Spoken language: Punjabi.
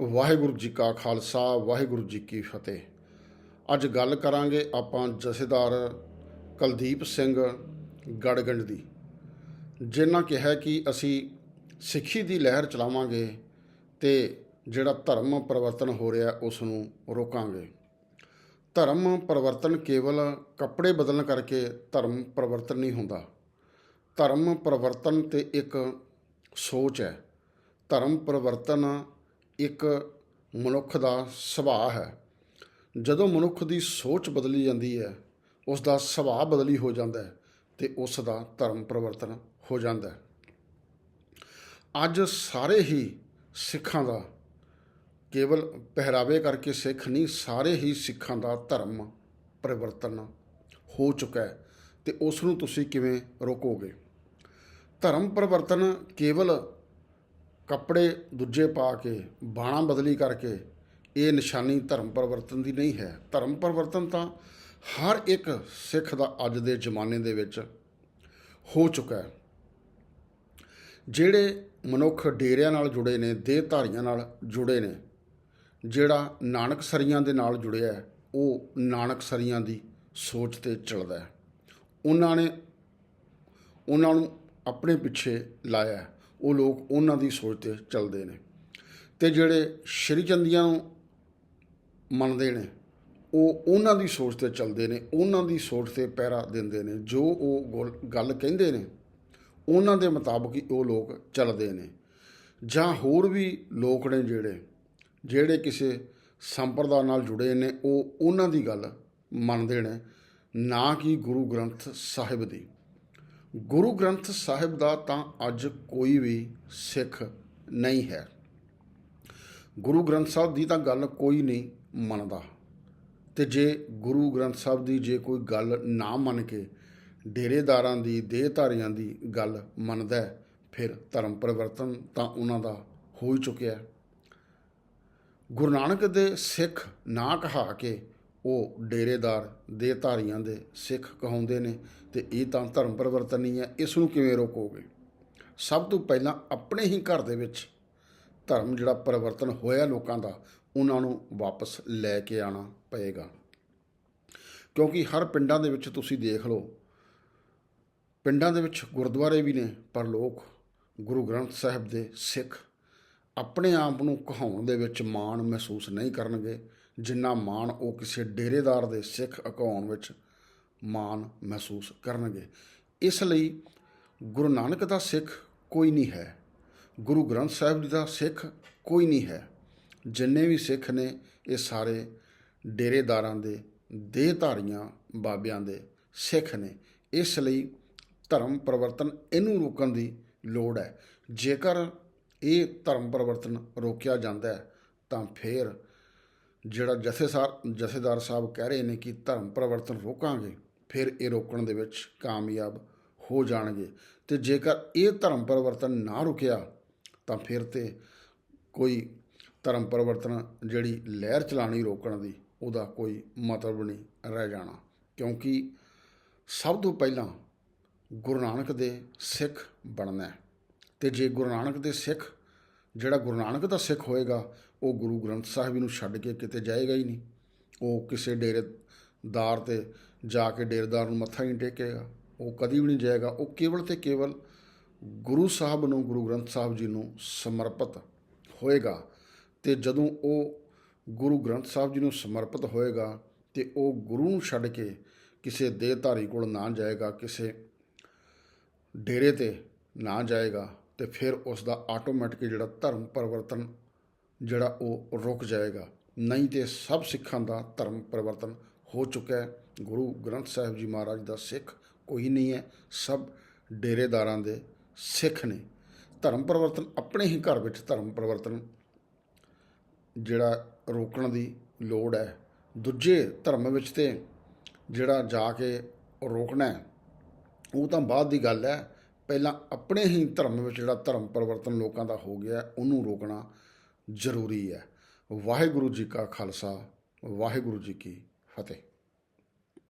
ਵਾਹਿਗੁਰੂ ਜੀ ਕਾ ਖਾਲਸਾ, ਵਾਹਿਗੁਰੂ ਜੀ ਕੀ ਫਤਿਹ। ਅੱਜ ਗੱਲ ਕਰਾਂਗੇ ਆਪਾਂ ਜਥੇਦਾਰ ਕੁਲਦੀਪ ਸਿੰਘ ਗੜਗੰਡ ਦੀ। ਜਿਨ੍ਹਾਂ ਕਿਹਾ ਕਿ ਅਸੀਂ ਸਿੱਖੀ ਦੀ ਲਹਿਰ ਚਲਾਵਾਂਗੇ ਤੇ ਜਿਹੜਾ ਧਰਮ ਪਰਿਵਰਤਨ ਹੋ ਰਿਹਾ ਉਸ ਨੂੰ ਰੋਕਾਂਗੇ। ਧਰਮ ਪਰਿਵਰਤਨ ਕੇਵਲ ਕੱਪੜੇ ਬਦਲਣ ਕਰਕੇ ਧਰਮ ਪਰਿਵਰਤਨ ਨਹੀਂ ਹੁੰਦਾ। ਧਰਮ ਪਰਿਵਰਤਨ ਤੇ ਇੱਕ ਸੋਚ ਹੈ। ਧਰਮ ਪਰਿਵਰਤਨ ਇੱਕ ਮਨੁੱਖ ਦਾ ਸੁਭਾਅ ਹੈ। ਜਦੋਂ ਮਨੁੱਖ ਦੀ ਸੋਚ ਬਦਲੀ ਜਾਂਦੀ ਹੈ ਉਸ ਦਾ ਸੁਭਾਅ ਬਦਲੀ ਹੋ ਜਾਂਦਾ ਹੈ ਤੇ ਉਸ ਦਾ ਧਰਮ ਪਰਿਵਰਤਨ ਹੋ ਜਾਂਦਾ ਹੈ। ਅੱਜ ਸਾਰੇ ਹੀ ਸਿੱਖਾਂ ਦਾ ਕੇਵਲ ਪਹਿਰਾਵੇ ਕਰਕੇ ਸਿੱਖ ਨਹੀਂ, ਸਾਰੇ ਹੀ ਸਿੱਖਾਂ ਦਾ ਧਰਮ ਪਰਿਵਰਤਨ ਹੋ ਚੁੱਕਾ ਹੈ ਤੇ ਉਸ ਨੂੰ ਤੁਸੀਂ ਕਿਵੇਂ ਰੋਕੋਗੇ? ਧਰਮ ਪਰਿਵਰਤਨ ਕੇਵਲ ਕੱਪੜੇ ਦੂਜੇ ਪਾ ਕੇ ਬਾਣਾ ਬਦਲੀ ਕਰਕੇ ਇਹ ਨਿਸ਼ਾਨੀ ਧਰਮ ਪਰਿਵਰਤਨ ਦੀ ਨਹੀਂ ਹੈ। ਧਰਮ ਪਰਿਵਰਤਨ ਤਾਂ ਹਰ ਇੱਕ ਸਿੱਖ ਦਾ ਅੱਜ ਦੇ ਜ਼ਮਾਨੇ ਦੇ ਵਿੱਚ ਹੋ ਚੁੱਕਾ ਹੈ। ਜਿਹੜੇ ਮਨੁੱਖ ਡੇਰਿਆਂ ਨਾਲ ਜੁੜੇ ਨੇ ਦੇਹਧਾਰੀਆਂ ਨਾਲ ਜੁੜੇ ਨੇ ਜਿਹੜਾ ਨਾਨਕ ਸਰੀਆਂ ਦੇ ਨਾਲ ਜੁੜਿਆ ਹੈ, ਉਹ ਨਾਨਕ ਸਰੀਆਂ ਦੀ ਸੋਚ ਤੇ ਚੱਲਦਾ ਹੈ। ਉਹਨਾਂ ਨੇ ਉਹਨਾਂ ਨੂੰ ਆਪਣੇ ਪਿੱਛੇ ਲਾਇਆ ਉਹ ਲੋਕ ਉਹਨਾਂ ਦੀ ਸੋਚ ਤੇ ਚੱਲਦੇ ਨੇ। ਤੇ ਜਿਹੜੇ ਸ਼੍ਰੀ ਚੰਦੀਆਂ ਨੂੰ ਮੰਨਦੇ ਨੇ, ਉਹ ਉਹਨਾਂ ਦੀ ਸੋਚ ਤੇ ਚੱਲਦੇ ਨੇ, ਉਹਨਾਂ ਦੀ ਸੋਚ ਤੇ ਪਹਿਰਾ ਦਿੰਦੇ ਨੇ। ਜੋ ਉਹ ਗੋਲ- ਗੱਲ ਕਹਿੰਦੇ ਨੇ, ਉਹਨਾਂ ਦੇ ਮੁਤਾਬਕ ਹੀ ਉਹ ਲੋਕ ਚੱਲਦੇ ਨੇ। ਜਾਂ ਹੋਰ ਵੀ ਲੋਕ ਨੇ ਜਿਹੜੇ ਜਿਹੜੇ ਕਿਸੇ ਸੰਪਰਦਾ ਨਾਲ ਜੁੜੇ ਨੇ, ਉਹ ਉਹਨਾਂ ਦੀ ਗੱਲ ਮੰਨਦੇ ਨੇ, ਨਾ ਕਿ ਗੁਰੂ ਗ੍ਰੰਥ ਸਾਹਿਬ ਦੀ। ਗੁਰੂ ਗ੍ਰੰਥ ਸਾਹਿਬ ਦਾ ਤਾਂ ਅੱਜ ਕੋਈ ਵੀ ਸਿੱਖ ਨਹੀਂ ਹੈ। ਗੁਰੂ ਗ੍ਰੰਥ ਸਾਹਿਬ ਦੀ ਤਾਂ ਗੱਲ ਕੋਈ ਨਹੀਂ ਮੰਨਦਾ। ਤੇ ਜੇ ਗੁਰੂ ਗ੍ਰੰਥ ਸਾਹਿਬ ਦੀ ਜੇ ਕੋਈ ਗੱਲ ਨਾ ਮੰਨ ਕੇ ਡੇਰੇਦਾਰਾਂ ਦੀ, ਦੇਹਧਾਰੀਆਂ ਦੀ ਗੱਲ ਮੰਨਦਾ ਫਿਰ ਧਰਮ ਪਰਿਵਰਤਨ ਤਾਂ ਉਹਨਾਂ ਦਾ ਹੋ ਹੀ ਚੁੱਕਿਆ ਗੁਰੂ ਨਾਨਕ ਦੇ ਸਿੱਖ ਨਾ ਕਹਾ ਕੇ ਉਹ ਡੇਰੇਦਾਰ ਦੇ ਧਾਰੀਆਂ ਦੇ ਸਿੱਖ ਕਹਾਉਂਦੇ ਨੇ ਤੇ ਇਹ ਤਾਂ ਧਰਮ ਪਰਿਵਰਤਨ ਨਹੀਂ ਹੈ, ਇਸ ਨੂੰ ਕਿਵੇਂ ਰੋਕੋਗੇ? ਸਭ ਤੋਂ ਪਹਿਲਾਂ ਆਪਣੇ ਹੀ ਘਰ ਦੇ ਵਿੱਚ ਧਰਮ ਜਿਹੜਾ ਪਰਿਵਰਤਨ ਹੋਇਆ ਲੋਕਾਂ ਦਾ, ਉਹਨਾਂ ਨੂੰ ਵਾਪਸ ਲੈ ਕੇ ਆਣਾ ਪਏਗਾ। ਕਿਉਂਕਿ ਹਰ ਪਿੰਡਾਂ ਦੇ ਵਿੱਚ ਤੁਸੀਂ ਦੇਖ ਲਓ, ਪਿੰਡਾਂ ਦੇ ਵਿੱਚ ਗੁਰਦੁਆਰੇ ਵੀ ਨੇ, ਪਰ ਲੋਕ ਗੁਰੂ ਗ੍ਰੰਥ ਸਾਹਿਬ ਦੇ ਸਿੱਖ ਆਪਣੇ ਆਪ ਨੂੰ ਕਹਾਉਣ ਦੇ ਵਿੱਚ ਮਾਣ ਮਹਿਸੂਸ ਨਹੀਂ ਕਰਨਗੇ। ਜਿੰਨਾ ਮਾਣ ਉਹ ਕਿਸੇ ਡੇਰੇਦਾਰ ਦੇ ਸਿੱਖ ਅਕਾਉਣ ਵਿੱਚ ਮਾਣ ਮਹਿਸੂਸ ਕਰਨਗੇ। ਇਸ ਲਈ ਗੁਰੂ ਨਾਨਕ ਦਾ ਸਿੱਖ ਕੋਈ ਨਹੀਂ ਹੈ। ਗੁਰੂ ਗ੍ਰੰਥ ਸਾਹਿਬ ਜੀ ਦਾ ਸਿੱਖ ਕੋਈ ਨਹੀਂ ਹੈ। ਜਿੰਨੇ ਵੀ ਸਿੱਖ ਨੇ, ਇਹ ਸਾਰੇ ਡੇਰੇਦਾਰਾਂ ਦੇ ਦੇਹਧਾਰੀਆਂ, ਬਾਬਿਆਂ ਦੇ ਸਿੱਖ ਨੇ। ਇਸ ਲਈ ਧਰਮ ਪਰਿਵਰਤਨ ਇਹਨੂੰ ਰੋਕਣ ਦੀ ਲੋੜ ਹੈ। ਜੇਕਰ ਇਹ ਧਰਮ ਪਰਿਵਰਤਨ ਰੋਕਿਆ ਜਾਂਦਾ ਹੈ, ਤਾਂ ਫਿਰ ਜਿਹੜਾ ਜਥੇਸਾਰ ਜਥੇਦਾਰ ਸਾਹਿਬ ਕਹਿ ਰਹੇ ਨੇ ਕਿ ਧਰਮ ਪਰਿਵਰਤਨ ਰੋਕਾਂਗੇ, ਫਿਰ ਇਹ ਰੋਕਣ ਦੇ ਵਿੱਚ ਕਾਮਯਾਬ ਹੋ ਜਾਣਗੇ। ਤੇ ਜੇਕਰ ਇਹ ਧਰਮ ਪਰਿਵਰਤਨ ਨਾ ਰੁਕਿਆ, ਤਾਂ ਫਿਰ ਤੇ ਕੋਈ ਧਰਮ ਪਰਿਵਰਤਨ ਜਿਹੜੀ ਲਹਿਰ ਚਲਾਣੀ ਰੋਕਣ ਦੀ, ਉਹਦਾ ਕੋਈ ਮਤਲਬ ਨਹੀਂ ਰਹਿ ਜਾਣਾ। ਕਿਉਂਕਿ ਸਭ ਤੋਂ ਪਹਿਲਾਂ ਗੁਰੂ ਨਾਨਕ ਦੇ ਸਿੱਖ ਬਣਨਾ ਹੈ। ਤੇ ਜੇ ਗੁਰੂ ਨਾਨਕ ਦੇ ਸਿੱਖ ਜਿਹੜਾ ਗੁਰੂ ਨਾਨਕ ਦਾ ਸਿੱਖ ਹੋਏਗਾ ਉਹ ਗੁਰੂ ਗ੍ਰੰਥ ਸਾਹਿਬ ਨੂੰ ਛੱਡ ਕੇ ਕਿਤੇ ਜਾਏਗਾ ਹੀ ਨਹੀਂ। ਉਹ ਕਿਸੇ ਡੇਰੇਦਾਰ ਤੇ ਜਾ ਕੇ ਡੇਰੇਦਾਰ ਨੂੰ ਮੱਥਾ ਹੀ ਟੇਕੇਗਾ। ਉਹ ਕਦੀ ਵੀ ਨਹੀਂ ਜਾਏਗਾ। ਉਹ ਕੇਵਲ ਤੇ ਕੇਵਲ ਗੁਰੂ ਸਾਹਿਬ ਨੂੰ, ਗੁਰੂ ਗ੍ਰੰਥ ਸਾਹਿਬ ਜੀ ਨੂੰ ਸਮਰਪਿਤ ਹੋਏਗਾ ਤੇ ਜਦੋਂ ਉਹ ਗੁਰੂ ਗ੍ਰੰਥ ਸਾਹਿਬ ਜੀ ਨੂੰ ਸਮਰਪਿਤ ਹੋਏਗਾ ਤੇ ਉਹ ਗੁਰੂ ਨੂੰ ਛੱਡ ਕੇ ਕਿਸੇ ਦੇਹਧਾਰੀ ਕੋਲ ਨਾ ਜਾਏਗਾ, ਕਿਸੇ ਡੇਰੇ ਤੇ ਨਾ ਜਾਏਗਾ ਤੇ ਫਿਰ ਉਸ ਦਾ ਆਟੋਮੈਟਿਕ ਜਿਹੜਾ ਧਰਮ ਪਰਿਵਰਤਨ ਜਿਹੜਾ ਉਹ ਰੁਕ ਜਾਏਗਾ। ਨਹੀਂ ਤੇ ਸਭ ਸਿੱਖਾਂ ਦਾ ਧਰਮ ਪਰਿਵਰਤਨ ਹੋ ਚੁੱਕਾ ਹੈ। ਗੁਰੂ ਗ੍ਰੰਥ ਸਾਹਿਬ ਜੀ ਮਹਾਰਾਜ ਦਾ ਸਿੱਖ ਕੋਈ ਨਹੀਂ ਹੈ। ਸਭ ਡੇਰੇਦਾਰਾਂ ਦੇ ਸਿੱਖ ਨੇ। ਧਰਮ ਪਰਿਵਰਤਨ ਆਪਣੇ ਹੀ ਘਰ ਵਿੱਚ ਧਰਮ ਪਰਿਵਰਤਨ ਜਿਹੜਾ ਰੋਕਣ ਦੀ ਲੋੜ ਹੈ। ਦੂਜੇ ਧਰਮ ਵਿੱਚ ਤੇ ਜਿਹੜਾ ਜਾ ਕੇ ਰੋਕਣਾ ਉਹ ਤਾਂ ਬਾਅਦ ਦੀ ਗੱਲ ਹੈ। ਪਹਿਲਾਂ ਆਪਣੇ ਹੀ ਧਰਮ ਵਿੱਚ ਜਿਹੜਾ ਧਰਮ ਪਰਿਵਰਤਨ ਲੋਕਾਂ ਦਾ ਹੋ ਗਿਆ, ਉਹਨੂੰ ਰੋਕਣਾ ਜ਼ਰੂਰੀ ਹੈ। ਵਾਹਿਗੁਰੂ ਜੀ ਕਾ ਖਾਲਸਾ ਵਾਹਿਗੁਰੂ ਜੀ ਕੀ ਫਤਿਹ।